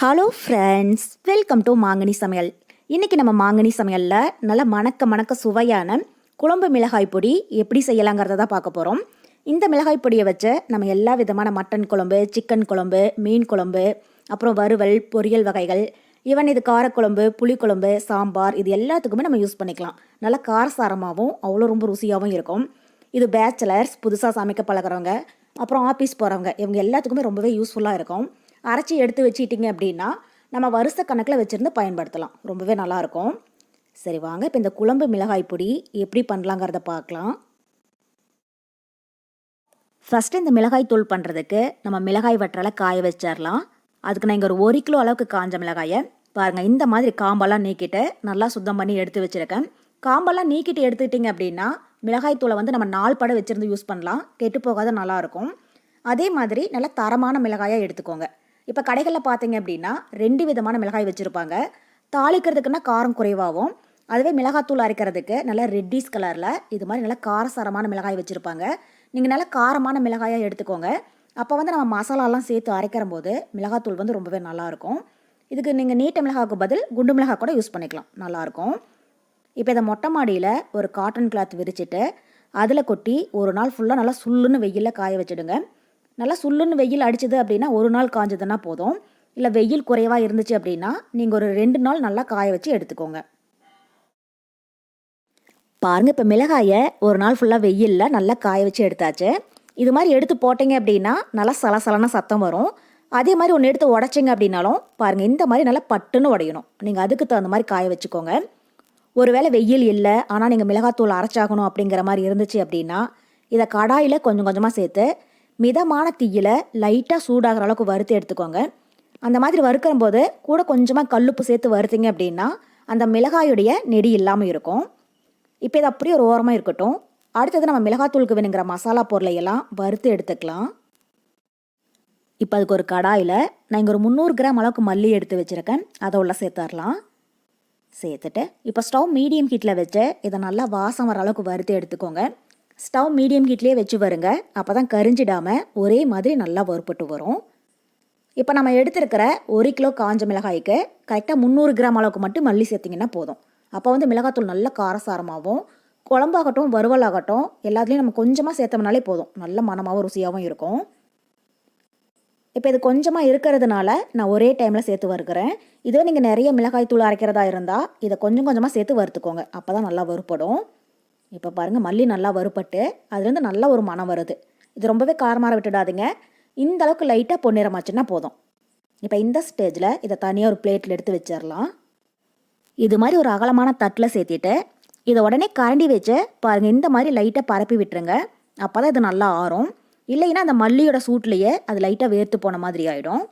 Hello friends welcome to மாங்கனி சமையல் இன்றைக்கி நம்ம மாங்கனி சமையலில் நல்ல மணக்க மணக்க சுவையான குழம்பு மிளகாய் பொடி எப்படி செய்யலாங்கிறத தான் பார்க்க போகிறோம் இந்த மிளகாய் பொடியை வச்சு நம்ம எல்லா விதமான மட்டன் குழம்பு சிக்கன் குழம்பு மீன் குழம்பு அப்புறம் வறுவல் பொரியல் வகைகள் ஈவன் இது காரக்குழம்பு புளிக்குழம்பு சாம்பார் இது எல்லாத்துக்குமே நம்ம யூஸ் பண்ணிக்கலாம். நல்லா காரசாரமாகவும் அவ்வளோ ரொம்ப ருசியாகவும் இருக்கும். இது பேச்சுலர்ஸ் புதுசாக சமைக்க பழகுறவங்க அப்புறம் ஆஃபீஸ் போகிறவங்க இவங்க எல்லாத்துக்குமே ரொம்பவே யூஸ்ஃபுல்லாக இருக்கும். அரைச்சி எடுத்து வச்சிட்டிங்க அப்படின்னா நம்ம வருஷ கணக்கில் வச்சுருந்து பயன்படுத்தலாம். ரொம்பவே நல்லாயிருக்கும் சரி வாங்க. இப்போ இந்த குழம்பு மிளகாய் பொடி எப்படி பண்ணலாங்கிறத பார்க்கலாம் ஃபஸ்ட்டு இந்த மிளகாய் தூள் பண்ணுறதுக்கு நம்ம மிளகாய் வற்றலை காய வச்சிடலாம் அதுக்கு நான் இங்கே ஒரு ஒரு கிலோ அளவுக்கு காஞ்ச மிளகாயை பாருங்கள் இந்த மாதிரி காம்பெல்லாம் நீக்கிட்டு நல்லா சுத்தம் பண்ணி எடுத்து வச்சுருக்கேன். காம்பெல்லாம் நீக்கிட்டு எடுத்துக்கிட்டிங்க அப்படின்னா மிளகாய் தூளை வந்து நம்ம நாள் படம் வச்சுருந்து யூஸ் பண்ணலாம். கெட்டு போகாத நல்லாயிருக்கும் அதே மாதிரி நல்லா தரமான மிளகாயாக எடுத்துக்கோங்க. இப்போ கடைகளில் பார்த்தீங்க அப்படின்னா ரெண்டு விதமான மிளகாய் வச்சுருப்பாங்க. தாளிக்கிறதுக்குன்னா காரம் குறைவாகவும் அதுவே மிளகாத்தூள் அரைக்கிறதுக்கு நல்லா ரெட்டிஸ் கலரில் இது மாதிரி நல்லா காரசாரமான மிளகாய் வச்சுருப்பாங்க. நீங்கள் நல்லா காரமான மிளகாயாக எடுத்துக்கோங்க. அப்போ வந்து நம்ம மசாலாலாம் சேர்த்து அரைக்கிற போது மிளகாத்தூள் வந்து ரொம்பவே நல்லாயிருக்கும். இதுக்கு நீங்கள் நீட்ட மிளகாவுக்கு பதில் குண்டு மிளகாய் கூட யூஸ் பண்ணிக்கலாம். நல்லாயிருக்கும். இப்போ இதை மொட்டை மாடியில் ஒரு காட்டன் கிளாத் விரிச்சிட்டு அதில் கொட்டி ஒரு நாள் ஃபுல்லாக நல்லா சுள்ளுன்னு வெயிலில் காய வச்சுடுங்க. நல்லா சுள்ளுன்னு வெயில் அடிச்சது அப்படின்னா ஒரு நாள் காஞ்சதுன்னா போதும். இல்லை வெயில் குறைவாக இருந்துச்சு அப்படின்னா நீங்கள் ஒரு ரெண்டு நாள் நல்லா காய வச்சு எடுத்துக்கோங்க. பாருங்கள் இப்போ மிளகாயை ஒரு நாள் ஃபுல்லாக வெயிலில் நல்லா காய வச்சு எடுத்தாச்சு. இது மாதிரி எடுத்து போட்டீங்க அப்படின்னா நல்லா சலசலன சத்தம் வரும். அதே மாதிரி ஒன்று எடுத்து உடச்சிங்க அப்படின்னாலும் பாருங்கள் இந்த மாதிரி நல்லா பட்டுன்னு உடையணும். நீங்கள் அதுக்கு தகுந்த மாதிரி காய வச்சுக்கோங்க. ஒருவேளை வெயில் இல்லை ஆனால் நீங்கள் மிளகாத்தூள் அரைச்சாகணும் அப்படிங்கிற மாதிரி இருந்துச்சு அப்படின்னா இதை கடாயில் கொஞ்சம் கொஞ்சமாக சேர்த்து மிதமான தீயில் லைட்டாக சூடாகிற அளவுக்கு வறுத்து எடுத்துக்கோங்க. அந்த மாதிரி வறுக்கிற போது கூட கொஞ்சமாக கல்லுப்பு சேர்த்து வறுத்தீங்க அப்படின்னா அந்த மிளகாயுடைய நெடி இல்லாமல் இருக்கும். இப்போ இது அப்படியே ஒரு ஓரமாக இருக்கட்டும். அடுத்தது நம்ம மிளகாத்தூளுக்கு வேணுங்கிற மசாலா பொருளையெல்லாம் வறுத்து எடுத்துக்கலாம். இப்போ அதுக்கு ஒரு கடாயில் நான் இங்கே ஒரு முந்நூறு கிராம் அளவுக்கு மல்லி எடுத்து வச்சுருக்கேன். அதை உள்ள சேர்த்துடலாம். சேர்த்துட்டு இப்போ ஸ்டவ் மீடியம் ஹீட்டில் வச்சு இதை நல்லா வாசம் வர அளவுக்கு வறுத்து எடுத்துக்கோங்க. ஸ்டவ் மீடியம் ஹீட்லேயே வச்சு வருங்க. அப்போ தான் கரிஞ்சிடாமல் ஒரே மாதிரி நல்லா வறுப்பட்டு வரும். இப்போ நம்ம எடுத்திருக்கிற ஒரு கிலோ காஞ்ச மிளகாய்க்கு கரெக்டாக முந்நூறு கிராம் அளவுக்கு மட்டும் மல்லி சேர்த்திங்கன்னா போதும். அப்போ வந்து மிளகாத்தூள் நல்ல காரசாரமாகவும் குழம்பாகட்டும் வறுவலாகட்டும் எல்லாத்துலேயும் நம்ம கொஞ்சமாக சேர்த்தோம்னாலே போதும். நல்ல மனமாகவும் ருசியாகவும் இருக்கும். இப்போ இது கொஞ்சமாக இருக்கிறதுனால நான் ஒரே டைமில் சேர்த்து வறுக்கிறேன். இதுவே நீங்கள் நிறைய மிளகாய் தூள் அரைக்கிறதா இருந்தால் இதை கொஞ்சம் கொஞ்சமாக சேர்த்து வறுத்துக்கோங்க. அப்போ தான் நல்லா வறுப்படும் இப்போ பாருங்கள் மல்லி நல்லா வறுப்பட்டு அதுலேருந்து நல்ல ஒரு மனம் வருது. இது ரொம்பவே காரமாற விட்டுடாதீங்க. இந்த அளவுக்கு லைட்டாக பொன்னிறமாச்சுன்னா போதும். இப்போ இந்த ஸ்டேஜில் இதை தனியாக ஒரு பிளேட்டில் எடுத்து வச்சிடலாம். இது மாதிரி ஒரு அகலமான தட்டில் சேர்த்திட்டு இதை உடனே கரண்டி வச்சு பாருங்கள் இந்த மாதிரி லைட்டாக பரப்பி விட்டுருங்க. அப்போ தான் இது நல்லா ஆறும். இல்லைன்னா அந்த மல்லியோட சூட்லேயே அது லைட்டாக வேர்த்து போன மாதிரி ஆகிடும்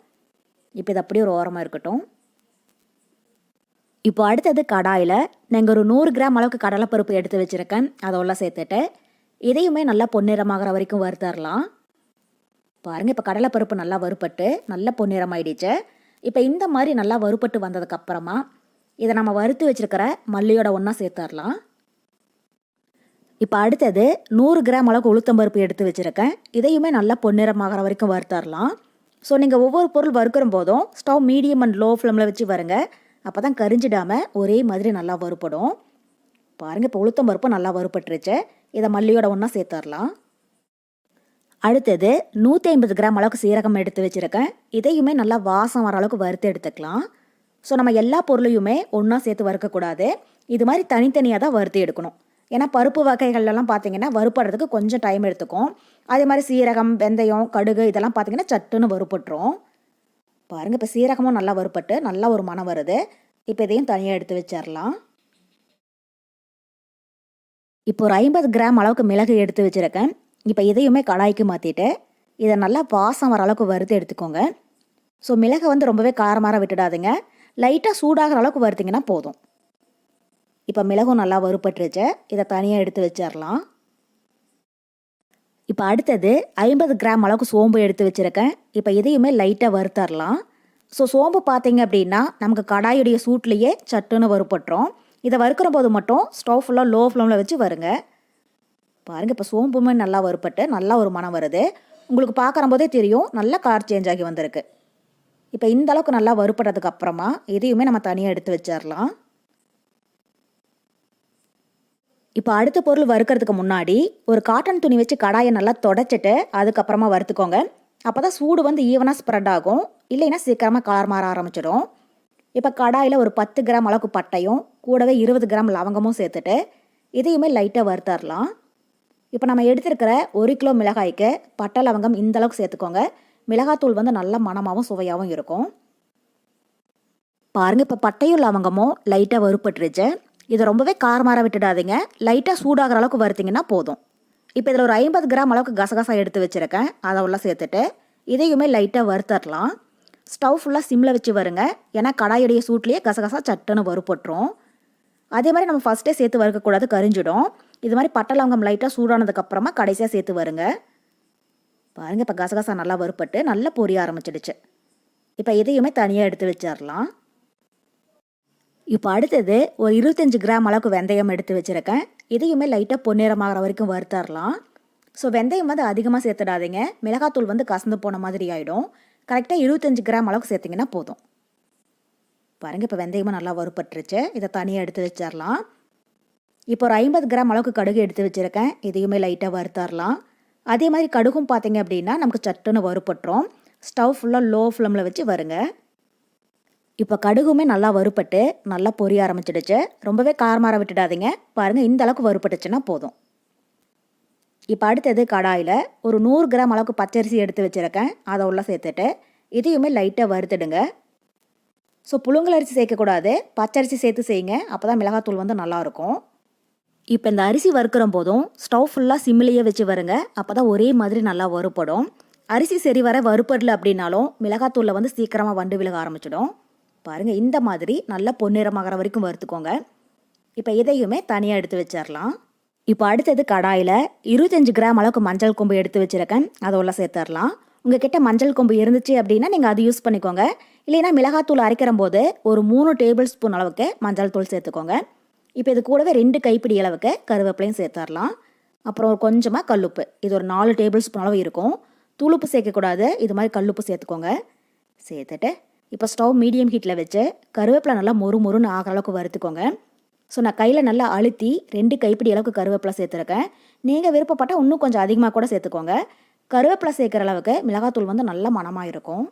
இப்போ இது அப்படியே ஒரு ஓரமாக இருக்கட்டும். இப்போ அடுத்தது கடாயில் நான் ஒரு நூறு கிராம் அளவுக்கு கடலைப்பருப்பு எடுத்து வச்சுருக்கேன். அதெல்லாம் சேர்த்துட்டு இதையுமே நல்லா பொன்னிறமாகிற வரைக்கும் வறுத்தரலாம். பாருங்கள் இப்போ கடலைப்பருப்பு நல்லா வறுப்பட்டு நல்லா பொன்னிறமாயிடுச்சு. இப்போ இந்த மாதிரி நல்லா வறுப்பட்டு வந்ததுக்கப்புறமா இதை நம்ம வறுத்து வச்சுருக்கிற மல்லியோட ஒன்றா சேர்த்துடலாம் இப்போ அடுத்தது நூறு கிராம் அளவுக்கு உளுத்தம்பருப்பு எடுத்து வச்சுருக்கேன். இதையுமே நல்லா பொன்னிறமாகிற வரைக்கும் வறுத்தரலாம். ஸோ நீங்கள் ஒவ்வொரு பொருள் வறுக்கிற போதும் ஸ்டவ் மீடியம் அண்ட் லோ ஃப்ளேமில் வச்சு வருங்க. அப்போ தான் கரிஞ்சிடாமல் ஒரே மாதிரி நல்லா வறுப்படும் பாருங்கள் இப்போ உளுத்தம் பருப்பு நல்லா வறுப்பட்டுருச்சு இதை மல்லியோட ஒன்றா சேர்த்துடலாம் அடுத்தது நூற்றி ஐம்பது கிராம் அளவுக்கு சீரகம் எடுத்து வச்சுருக்கேன். இதையுமே நல்லா வாசம் வர அளவுக்கு வறுத்து எடுத்துக்கலாம். ஸோ நம்ம எல்லா பொருளையுமே ஒன்றா சேர்த்து வறுக்கக்கூடாது. இது மாதிரி தனித்தனியாக தான் வறுத்து எடுக்கணும். ஏன்னா பருப்பு வகைகள்லாம் பார்த்தீங்கன்னா வறுப்படுறதுக்கு கொஞ்சம் டைம் எடுத்துக்கும். அதே மாதிரி சீரகம் வெந்தயம் கடுகு இதெல்லாம் பார்த்தீங்கன்னா சட்டுன்னு வறுப்பட்டுரும் பாருங்கள் இப்போ சீரகமும் நல்லா வறுப்பட்டு நல்லா ஒரு மனம் வருது. இப்போ இதையும் தனியாக எடுத்து வச்சிடலாம் இப்போ ஒரு ஐம்பது கிராம் அளவுக்கு மிளகு எடுத்து வச்சுருக்கேன். இப்போ இதையுமே கடாய்க்கு மாற்றிட்டு இதை நல்லா வாசம் வர அளவுக்கு வறுத்து எடுத்துக்கோங்க. ஸோ மிளகை வந்து ரொம்பவே காரமாக விட்டுடாதுங்க. லைட்டாக சூடாகிற அளவுக்கு வறுத்திங்கன்னா போதும். இப்போ மிளகும் நல்லா வறுப்பட்டுருச்சு இதை தனியாக எடுத்து வச்சிடலாம் இப்போ அடுத்தது ஐம்பது கிராம் அளவுக்கு சோம்பு எடுத்து வச்சுருக்கேன். இப்போ இதையுமே லைட்டாக வறுத்தரலாம். ஸோ சோம்பு பார்த்தீங்க அப்படின்னா நமக்கு கடாயுடைய சூட்லேயே சட்டுன்னு வறுப்பட்டுரும் இதை வறுக்கிற போது மட்டும் ஸ்டவ் ஃபுல்லாக லோ ஃப்ளேமில் வச்சு வருங்க. பாருங்கள் இப்போ சோம்புமே நல்லா வறுப்பட்டு நல்லா ஒரு மனம் வருது. உங்களுக்கு பார்க்குற போதே தெரியும் நல்லா கலர் சேஞ்ச் ஆகி வந்திருக்கு. இப்போ இந்த அளவுக்கு நல்லா வறுப்படுறதுக்கு அப்புறமா இதையுமே நம்ம தனியாக எடுத்து வச்சிடலாம் இப்போ அடுத்த பொருள் வறுக்கிறதுக்கு முன்னாடி ஒரு காட்டன் துணி வச்சு கடாயை நல்லா தொடச்சிட்டு அதுக்கப்புறமா வறுத்துக்கோங்க. அப்போ தான் சூடு வந்து ஈவனாக ஸ்ப்ரெட் ஆகும். இல்லைன்னா சீக்கிரமாக கலர் மாற ஆரம்பிச்சிடும். இப்போ கடாயில் ஒரு பத்து கிராம் அளவுக்கு பட்டையும் கூடவே இருபது கிராம் லவங்கமும் சேர்த்துட்டு இதையுமே லைட்டாக வறுத்தரலாம். இப்போ நம்ம எடுத்திருக்கிற ஒரு கிலோ மிளகாய்க்கு பட்டை லவங்கம் இந்த அளவுக்கு சேர்த்துக்கோங்க. மிளகாத்தூள் வந்து நல்ல மணமாகவும் சுவையாகவும் இருக்கும். பாருங்கள் இப்போ பட்டையும் லவங்கமும் லைட்டாக வறுப்பட்டுருச்சு இதை ரொம்பவே காரமாற விட்டுடாதீங்க. லைட்டாக சூடாகிற அளவுக்கு வறுத்திங்கன்னா போதும். இப்போ இதில் ஒரு ஐம்பது கிராம் அளவுக்கு கசகசா எடுத்து வச்சுருக்கேன். அதை உள்ள சேர்த்துட்டு இதையுமே லைட்டாக வறுத்தரலாம். ஸ்டவ் ஃபுல்லாக சிம்மில் வச்சு வருங்க. ஏன்னா கடாயுடைய சூட்லேயே கசகசா சட்டுன்னு வறுப்பட்டுரும் அதே மாதிரி நம்ம ஃபஸ்ட்டே சேர்த்து வறுக்கக்கூடாது கரிஞ்சிடும். இது மாதிரி பட்டை லவங்கம் லைட்டாக சூடானதுக்கப்புறமா கடைசியாக சேர்த்து வருங்க. பாருங்கள் இப்போ கசகசா நல்லா வறுப்பட்டு நல்லா பொரிய ஆரம்பிச்சிடுச்சு. இப்போ இதையுமே தனியாக எடுத்து வச்சிடலாம் இப்போ அடுத்தது ஒரு இருபத்தஞ்சி கிராம் அளவுக்கு வெந்தயம் எடுத்து வச்சுருக்கேன். இதையுமே லைட்டாக பொன்னிறமாகிற வரைக்கும் வறுத்தரலாம். ஸோ வெந்தயம் வந்து அதிகமாக சேர்த்துடாதீங்க. மிளகாத்தூள் வந்து கசந்து போன மாதிரி ஆகிடும் கரெக்டாக இருபத்தஞ்சி கிராம் அளவுக்கு சேர்த்திங்கன்னா போதும். பாருங்கள் இப்போ வெந்தயமும் நல்லா வறுப்பட்டுருச்சு இதை தனியாக எடுத்து வச்சிடலாம் இப்போ ஒரு ஐம்பது கிராம் அளவுக்கு கடுகு எடுத்து வச்சுருக்கேன். இதையுமே லைட்டாக வறுத்தரலாம். அதே மாதிரி கடுகும் பார்த்தீங்க அப்படின்னா நமக்கு சட்டுன்னு வறுப்பட்டுரும் ஸ்டவ் ஃபுல்லாக லோ ஃப்ளேமில் வச்சு வருங்க. இப்போ கடுகுமே நல்லா வறுப்பட்டு நல்லா பொரிய ஆரம்பிச்சிடுச்சு. ரொம்பவே காரமாற விட்டுடாதீங்க. பாருங்கள் இந்த அளவுக்கு வறுப்பட்டுச்சுன்னா போதும். இப்போ அடுத்தது கடாயில் ஒரு நூறு கிராம் அளவுக்கு பச்சரிசி எடுத்து வச்சுருக்கேன். அதை உள்ள சேர்த்துட்டு இதையுமே லைட்டாக வறுத்துடுங்க. ஸோ புழுங்கல் அரிசி சேர்க்கக்கூடாது. பச்சரிசி சேர்த்து செய்யுங்க. அப்போ தான் மிளகாத்தூள் வந்து நல்லாயிருக்கும். இப்போ இந்த அரிசி வறுக்கிற போதும் ஸ்டவ் ஃபுல்லாக சிம்மிலேயே வச்சு வருங்க. அப்போ தான் ஒரே மாதிரி நல்லா வறுப்படும் அரிசி சரி வர வறுப்படல அப்படின்னாலும் மிளகாத்தூளில் வந்து சீக்கிரமாக வண்டு விழுக ஆரம்பிச்சிடும். பாருங்கள் இந்த மாதிரி நல்லா பொன்னிறமாகற வரைக்கும் வறுத்துக்கோங்க. இப்போ இதையுமே தனியாக எடுத்து வச்சிடலாம் இப்போ அடுத்தது கடாயில் இருபத்தஞ்சு கிராம் அளவுக்கு மஞ்சள் கொம்பு எடுத்து வச்சுருக்கேன். அதை உள்ள சேர்த்துடலாம் உங்ககிட்ட மஞ்சள் கொம்பு இருந்துச்சு அப்படின்னா நீங்கள் அது யூஸ் பண்ணிக்கோங்க. இல்லைன்னா மிளகாத்தூள் அரைக்கிற போது ஒரு மூணு டேபிள் ஸ்பூன் அளவுக்கு மஞ்சள் தூள் சேர்த்துக்கோங்க. இப்போ இது கூடவே ரெண்டு கைப்பிடி அளவுக்கு கருவேப்பிலையும் சேர்த்துடலாம் அப்புறம் ஒரு கொஞ்சமாக கல்லுப்பு. இது ஒரு நாலு டேபிள் ஸ்பூன் அளவு இருக்கும். தூளுப்பு சேர்க்கக்கூடாது. இது மாதிரி கல்லுப்பு சேர்த்துக்கோங்க. சேர்த்துட்டு இப்போ ஸ்டவ் மீடியம் ஹீட்டில் வச்சு கருவேப்பிலை நல்லா மொறு மொறுன்னு ஆகிற அளவுக்கு வறுத்துக்கோங்க. ஸோ நான் கையில் நல்லா அழுத்தி ரெண்டு கைப்பிடி அளவுக்கு கருவேப்பிலை சேர்த்துருக்கேன். நீங்கள் விருப்பப்பட்டால் இன்னும் கொஞ்சம் அதிகமாக கூட சேர்த்துக்கோங்க. கருவேப்பிலை சேர்க்குற அளவுக்கு மிளகாத்தூள் வந்து நல்ல மணமாக இருக்கும்.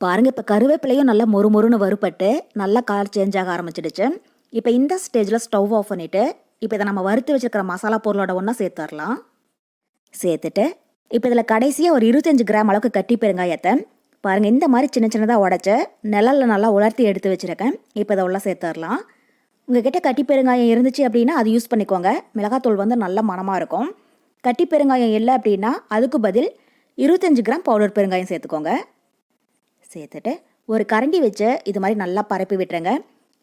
பாருங்கள் இப்போ கருவேப்பிலையும் நல்லா மொறு மொறுன்னு வறுப்பட்டு நல்லா கலர் சேஞ்ச் ஆக ஆரம்பிச்சிடுச்சு. இப்போ இந்த ஸ்டேஜில் ஸ்டவ் ஆஃப் பண்ணிவிட்டு இப்போ இதை நம்ம வறுத்து வச்சுருக்கிற மசாலா பொருளோட ஒன்றா சேர்த்துடலாம் சேர்த்துட்டு இப்போ இதில் கடைசியாக ஒரு இருபத்தஞ்சு கிராம் அளவுக்கு கட்டி பெருங்காயத்தை பாருங்கள் இந்த மாதிரி சின்ன சின்னதாக உடச்ச நிழலில் நல்லா உலர்த்தி எடுத்து வச்சுருக்கேன். இப்போ இதை உள்ள சேர்த்துடலாம். உங்ககிட்ட கட்டி பெருங்காயம் இருந்துச்சு அப்படின்னா அது யூஸ் பண்ணிக்கோங்க. மிளகாத்தூள் வந்து நல்ல மணமாக இருக்கும். கட்டி பெருங்காயம் இல்லை அப்படின்னா அதுக்கு பதில் இருபத்தஞ்சு கிராம் பவுடர் பெருங்காயம் சேர்த்துக்கோங்க. சேர்த்துட்டு ஒரு கரண்டி வச்சு இது மாதிரி நல்லா பரப்பி விட்டுருங்க.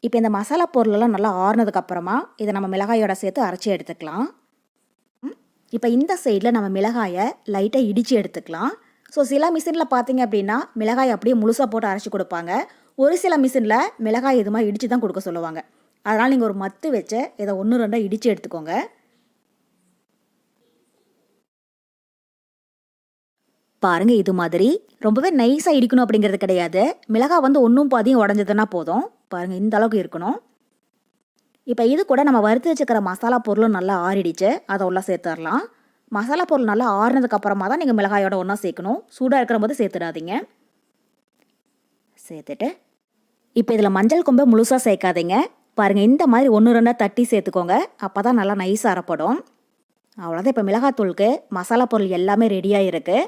இப்போ இந்த மசாலா பொருளெல்லாம் நல்லா ஆறுனதுக்கப்புறமா இதை நம்ம மிளகாயோட சேர்த்து அரைச்சி எடுத்துக்கலாம். இப்போ இந்த சைடில் நம்ம மிளகாயை லைட்டாக இடித்து எடுத்துக்கலாம். ஸோ சில மிஷினில் பார்த்தீங்க அப்படின்னா மிளகாய் அப்படியே முழுசாக போட்டு அரைச்சி கொடுப்பாங்க. ஒரு சில மிஷினில் மிளகாய் இது மாதிரி இடித்து தான் கொடுக்க சொல்லுவாங்க. அதனால் நீங்கள் ஒரு மத்து வச்சு இதை ஒன்று ரெண்டாக இடித்து எடுத்துக்கோங்க. பாருங்கள் இது மாதிரி ரொம்பவே நைஸாக இடிக்கணும் அப்படிங்கிறது கிடையாது. மிளகாய் வந்து ஒன்றும் பாதியும் உடஞ்சதுன்னா போதும். பாருங்கள் இந்த அளவுக்கு இருக்கணும். இப்போ இது கூட நம்ம வறுத்து வச்சுக்கிற மசாலா பொருளும் நல்லா ஆறிடுச்சு. அதை உள்ள சேர்த்துடலாம். மசாலா பொருள் நல்லா ஆறுனதுக்கப்புறமா தான் நீங்கள் மிளகாயோட ஒன்றா சேர்க்கணும். சூடாக இருக்கிற போது சேர்த்துடாதீங்க. சேர்த்துட்டு இப்போ இதில் மஞ்சள் கொம்பை முழுசாக சேர்க்காதீங்க. பாருங்கள் இந்த மாதிரி ஒன்று ரெண்டாக தட்டி சேர்த்துக்கோங்க. அப்போ தான் நல்லா நைஸாக அறப்படும் அவ்வளோதான் இப்போ மிளகாத்தூளுக்கு மசாலா பொருள் எல்லாமே ரெடியாக இருக்குது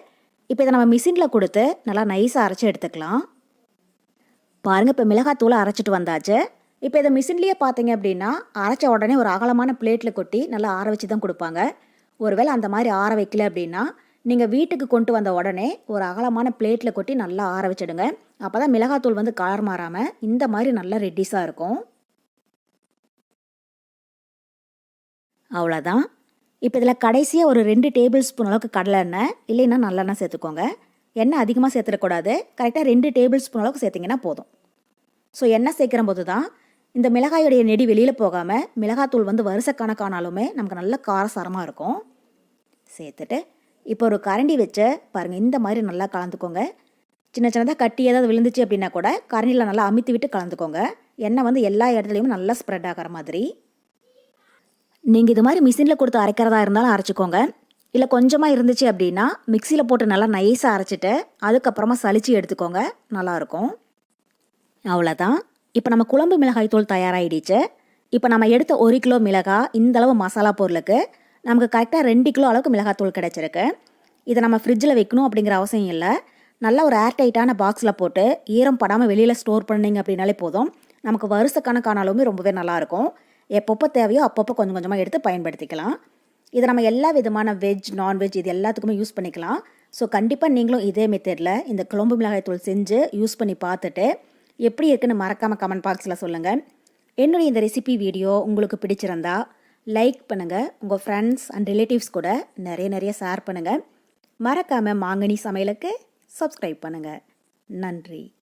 இப்போ இதை நம்ம மிஷினில் கொடுத்து நல்லா நைஸாக அரைச்சி எடுத்துக்கலாம். பாருங்கள் இப்போ மிளகாத்தூளை அரைச்சிட்டு வந்தாச்சு. இப்போ இதை மிஷின்லேயே பார்த்தீங்க அப்படின்னா அரைச்ச உடனே ஒரு அகலமான பிளேட்டில் கொட்டி நல்லா ஆற வச்சு தான் கொடுப்பாங்க. ஒருவேளை அந்த மாதிரி ஆற வைக்கல அப்படின்னா நீங்கள் வீட்டுக்கு கொண்டு வந்த உடனே ஒரு அகலமான பிளேட்டில் கொட்டி நல்லா ஆற வச்சிடுங்க. அப்போ தான் மிளகாத்தூள் வந்து கலர் மாறாமல் இந்த மாதிரி நல்லா ரெட்டிஸாக இருக்கும். அவ்வளோதான் இப்போ இதில் கடைசியாக ஒரு ரெண்டு டேபிள் ஸ்பூன் அளவுக்கு கடலை எண்ணெய் இல்லைன்னா நல்லெண்ணெய் சேர்த்துக்கோங்க. எண்ணெய் அதிகமாக சேர்த்துடக்கூடாது. கரெக்டாக ரெண்டு டேபிள் ஸ்பூன் அளவுக்கு சேர்த்திங்கன்னா போதும். ஸோ எண்ணெய் சேர்க்குற போது தான் இந்த மிளகாயுடைய நெடி வெளியில் போகாமல் மிளகாத்தூள் வந்து வருஷ கணக்கானாலுமே நமக்கு நல்ல காரசாரமாக இருக்கும். சேர்த்துட்டு இப்போ ஒரு கரண்டி வச்சு பாருங்கள் இந்த மாதிரி நல்லா கலந்துக்கோங்க. சின்ன சின்னதாக கட்டி ஏதாவது விழுந்துச்சு அப்படின்னா கூட கரண்டியில் நல்லா அமித்து விட்டு கலந்துக்கோங்க. எண்ணெய் வந்து எல்லா இடத்துலையும் நல்லா ஸ்ப்ரெட் ஆகிற மாதிரி. நீங்கள் இது மாதிரி மிஷினில் கொடுத்து அரைக்கிறதா இருந்தாலும் அரைச்சிக்கோங்க. இல்லை கொஞ்சமாக இருந்துச்சு அப்படின்னா மிக்சியில் போட்டு நல்லா நைஸாக அரைச்சிட்டு அதுக்கப்புறமா சளிச்சு எடுத்துக்கோங்க. நல்லாயிருக்கும் அவ்வளோதான் இப்போ நம்ம குழம்பு மிளகாய் தூள் தயாராகிடுச்சு இப்போ நம்ம எடுத்த ஒரு கிலோ மிளகாய் இந்த அளவு மசாலா பொருளுக்கு நமக்கு கரெக்டாக ரெண்டு கிலோ அளவுக்கு மிளகாய் தூள் கிடச்சிருக்கு. இதை நம்ம ஃப்ரிட்ஜில் வைக்கணும் அப்படிங்கிற அவசியம் இல்லை. நல்ல ஒரு ஏர்டைட்டான பாக்ஸில் போட்டு ஈரம் படாமல் வெளியில் ஸ்டோர் பண்ணிங்க அப்படின்னாலே போதும். நமக்கு வருஷ கணக்கானாலுமே ரொம்பவே நல்லாயிருக்கும். எப்பப்போ தேவையோ அப்பப்போ கொஞ்சம் கொஞ்சமாக எடுத்து பயன்படுத்திக்கலாம். இதை நம்ம எல்லா விதமான வெஜ் நான்வெஜ் இது எல்லாத்துக்குமே யூஸ் பண்ணிக்கலாம். ஸோ கண்டிப்பாக நீங்களும் இதே மெத்தடில் இந்த குழம்பு மிளகாய் தூள் செஞ்சு யூஸ் பண்ணி பார்த்துட்டு எப்படி இருக்குன்னு மறக்காமல் கமெண்ட் பாக்ஸில் சொல்லுங்கள் என்னுடைய இந்த ரெசிபி வீடியோ உங்களுக்கு பிடிச்சிருந்தா லைக் பண்ணுங்கள் உங்கள் ஃப்ரெண்ட்ஸ் அண்ட் ரிலேட்டிவ்ஸ் கூட நிறைய நிறைய ஷேர் பண்ணுங்கள் மறக்காமல் மாங்கனி சமையலுக்கு சப்ஸ்கிரைப் பண்ணுங்கள் நன்றி.